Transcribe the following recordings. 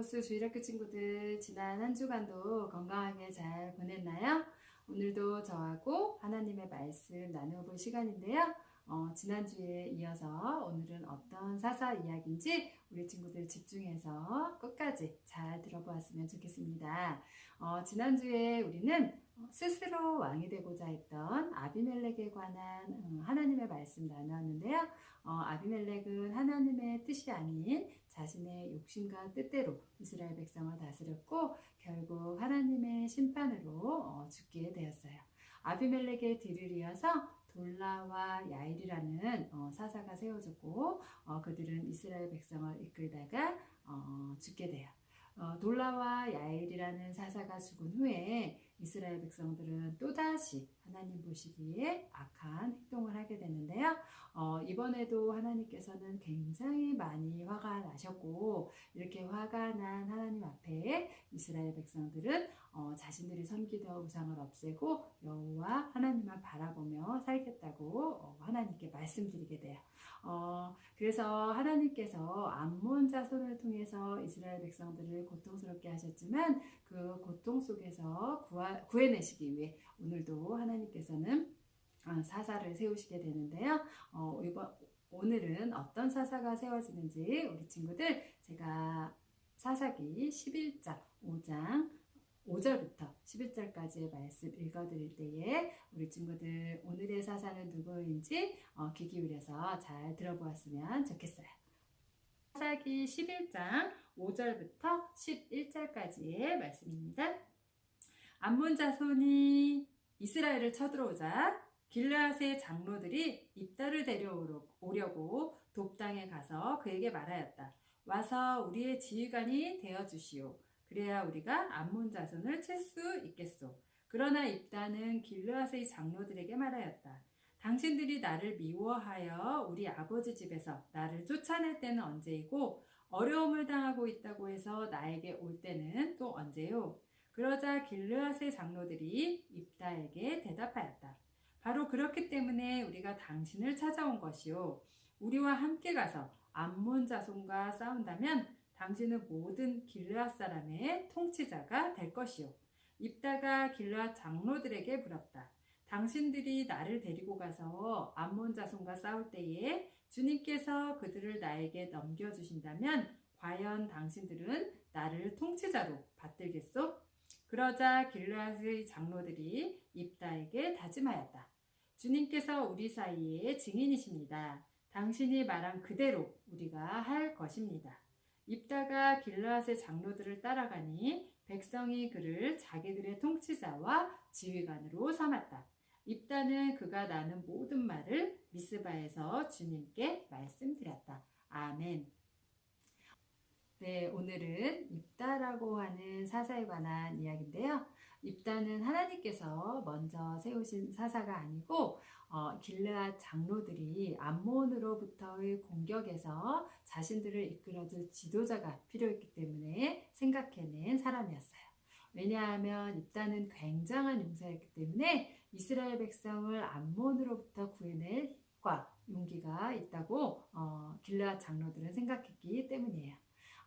로고스 주일학교 친구들. 지난 한 주간도 건강하게 잘 보냈나요? 오늘도 저하고 하나님의 말씀 나누어볼 시간인데요. 어, 지난주에 이어서 오늘은 어떤 사사 이야기인지 우리 친구들 집중해서 끝까지 잘 들어보았으면 좋겠습니다. 어, 지난주에 우리는 스스로 왕이 되고자 했던 아비멜렉에 관한 어, 하나님의 말씀 나누었는데요. 어, 아비멜렉은 하나님의 뜻이 아닌 자신의 욕심과 뜻대로 이스라엘 백성을 다스렸고 결국 하나님의 심판으로 어, 죽게 되었어요. 아비멜렉의 뒤를 이어서 돌라와 야일이라는 어, 사사가 세워졌고 어, 그들은 이스라엘 백성을 이끌다가 어, 죽게 돼요. 어, 돌라와 야일이라는 사사가 죽은 후에 이스라엘 백성들은 또다시 하나님 보시기에 악한 행동을 이번에도 하나님께서는 굉장히 많이 화가 나셨고 이렇게 화가 난 하나님 앞에 이스라엘 백성들은 어, 자신들이 섬기던 우상을 없애고 여호와 하나님만 바라보며 살겠다고 어, 하나님께 말씀드리게 돼요. 어, 그래서 하나님께서 암몬 자손을 통해서 이스라엘 백성들을 고통스럽게 하셨지만 그 고통 속에서 구하, 구해내시기 위해 오늘도 하나님께서는 어, 사사를 세우시게 되는데요. 어, 이번 오늘은 어떤 사사가 세워지는지 우리 친구들 제가 사사기 11장 5장 5절부터 11절까지의 말씀 읽어드릴 때에 우리 친구들 오늘의 사사는 누구인지 어, 귀 기울여서 잘 들어보았으면 좋겠어요. 사사기 11장 5절부터 11절까지의 말씀입니다. 암몬 자손이 이스라엘을 쳐들어오자 길르앗의 장로들이 입다를 데려오려고 돕당에 가서 그에게 말하였다. 와서 우리의 지휘관이 되어 주시오. 그래야 우리가 암몬 자손을 칠 수 있겠소. 그러나 입다는 길르앗의 장로들에게 말하였다. 당신들이 나를 미워하여 우리 아버지 집에서 나를 쫓아낼 때는 언제이고 어려움을 당하고 있다고 해서 나에게 올 때는 또 언제요? 그러자 길르앗의 장로들이 입다에게 대답하였다. 바로 그렇기 때문에 우리가 당신을 찾아온 것이요. 우리와 함께 가서 암몬 자손과 싸운다면 당신은 모든 길르앗 사람의 통치자가 될 것이요. 입다가 길르앗 장로들에게 물었다. 당신들이 나를 데리고 가서 암몬 자손과 싸울 때에 주님께서 그들을 나에게 넘겨주신다면 과연 당신들은 나를 통치자로 받들겠소? 그러자 길르앗의 장로들이 입다에게 다짐하였다. 주님께서 우리 사이에 증인이십니다. 당신이 말한 그대로 우리가 할 것입니다. 입다가 길르앗의 장로들을 따라가니 백성이 그를 자기들의 통치자와 지휘관으로 삼았다. 입다는 그가 나는 모든 말을 미스바에서 주님께 말씀드렸다. 아멘. 네, 오늘은 입다라고 하는 사사에 관한 이야기인데요. 입다는 하나님께서 먼저 세우신 사사가 아니고 어, 길르앗 장로들이 암몬으로부터의 공격에서 자신들을 이끌어줄 지도자가 필요했기 때문에 생각해낸 사람이었어요. 왜냐하면 입다는 굉장한 용사였기 때문에 이스라엘 백성을 암몬으로부터 구해낼 힘과 용기가 있다고 어, 길르앗 장로들은 생각했기 때문이에요.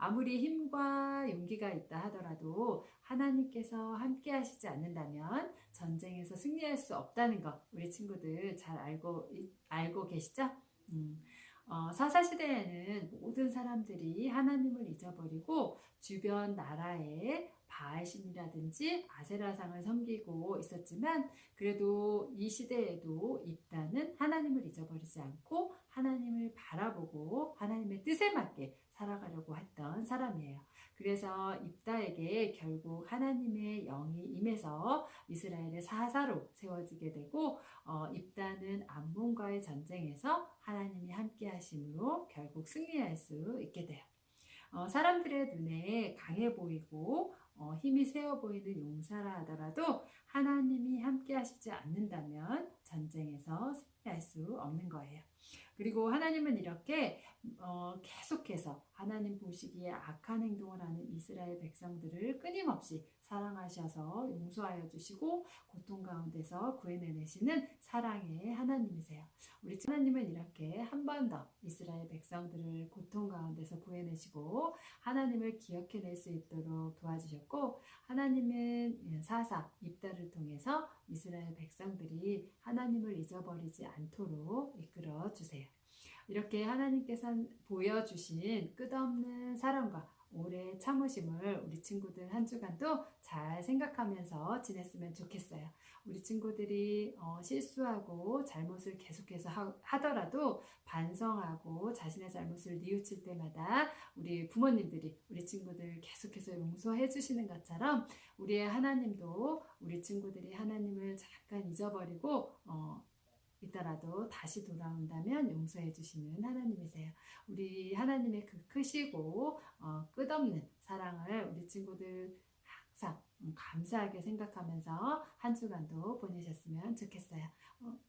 아무리 힘과 용기가 있다 하더라도 하나님께서 함께 하시지 않는다면 전쟁에서 승리할 수 없다는 것 우리 친구들 잘 알고 알고 계시죠? 음, 어, 사사시대에는 모든 사람들이 하나님을 잊어버리고 주변 나라에 바알신이라든지 아세라상을 섬기고 있었지만 그래도 이 시대에도 입다는 하나님을 잊어버리지 않고 하나님을 바라보고 하나님의 뜻에 맞게 살아가려고 했던 사람이에요. 그래서 입다에게 결국 하나님의 영이 임해서 이스라엘의 사사로 세워지게 되고 어, 입다는 암몬과의 전쟁에서 하나님이 함께 하심으로 결국 승리할 수 있게 돼요. 어, 사람들의 눈에 강해 보이고 어, 힘이 세어 보이는 용사라 하더라도 하나님이 함께 하시지 않는다면 전쟁에서 승리할 수 없는 거예요. 그리고 하나님은 이렇게 어, 계속해서 하나님 보시기에 악한 행동을 하는 이스라엘 백성들을 끊임없이 사랑하셔서 용서하여 주시고 고통 가운데서 구해내시는 사랑의 하나님이세요. 우리 하나님은 이렇게 한 번 더 이스라엘 백성들을 고통 가운데서 구해내시고 하나님을 기억해낼 수 있도록 도와주셨고 하나님은 사사 입다를 통해서 이스라엘 백성들이 하나님을 잊어버리지 않도록 이끌어 주세요. 이렇게 하나님께서 보여주신 끝없는 사랑과 오래 참으심을 우리 친구들 한 주간도 잘 생각하면서 지냈으면 좋겠어요. 우리 친구들이 어, 실수하고 잘못을 계속해서 하, 더라도 반성하고 자신의 잘못을 뉘우칠 때마다 우리 부모님들이 우리 친구들 계속해서 용서해 주시는 것처럼 우리의 하나님도 우리 친구들이 하나님을 잠깐 잊어버리고 어, 있더라도 다시 돌아온다면 용서해 주시는 하나님이세요. 우리 하나님의 그 크시고 어, 끝없는 사랑을 우리 친구들 항상 음, 감사하게 생각하면서 한 주간도 보내셨으면 좋겠어요. 어,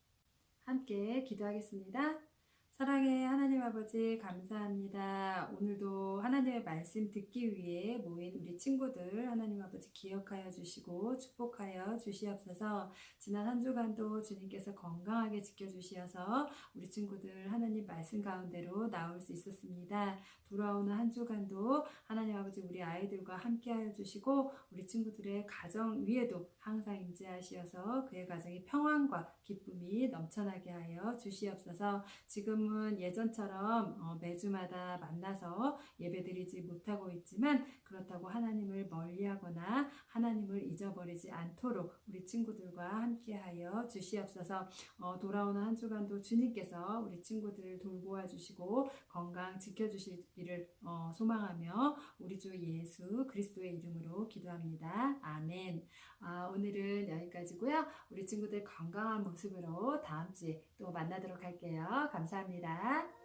함께 기도하겠습니다. 사랑의 하나님 아버지 감사합니다. 오늘도 하나님의 말씀 듣기 위해 모인 우리 친구들 하나님 아버지 기억하여 주시고 축복하여 주시옵소서. 지난 한 주간도 주님께서 건강하게 지켜 주시어서 우리 친구들 하나님 말씀 가운데로 나올 수 있었습니다. 돌아오는 한 주간도 하나님 우리 아이들과 함께 하여 주시고 우리 친구들의 가정 위에도 항상 임재하시어서 그의 가정이 평안과 기쁨이 넘쳐나게 하여 주시옵소서. 지금은 예전처럼 어, 매주마다 만나서 예배드리지 못하고 있지만 그렇다고 하나님을 멀리하거나 하나님을 잊어버리지 않도록 우리 친구들과 함께하여 주시옵소서. 어, 돌아오는 한 주간도 주님께서 우리 친구들을 돌보아 주시고 건강 지켜주시기를 어, 소망하며 우리 주 예수 그리스도의 이름으로 기도합니다. 아멘. 아, 오늘은 여기까지고요. 우리 친구들 건강한 모습으로 다음 주에 또 만나도록 할게요. 감사합니다.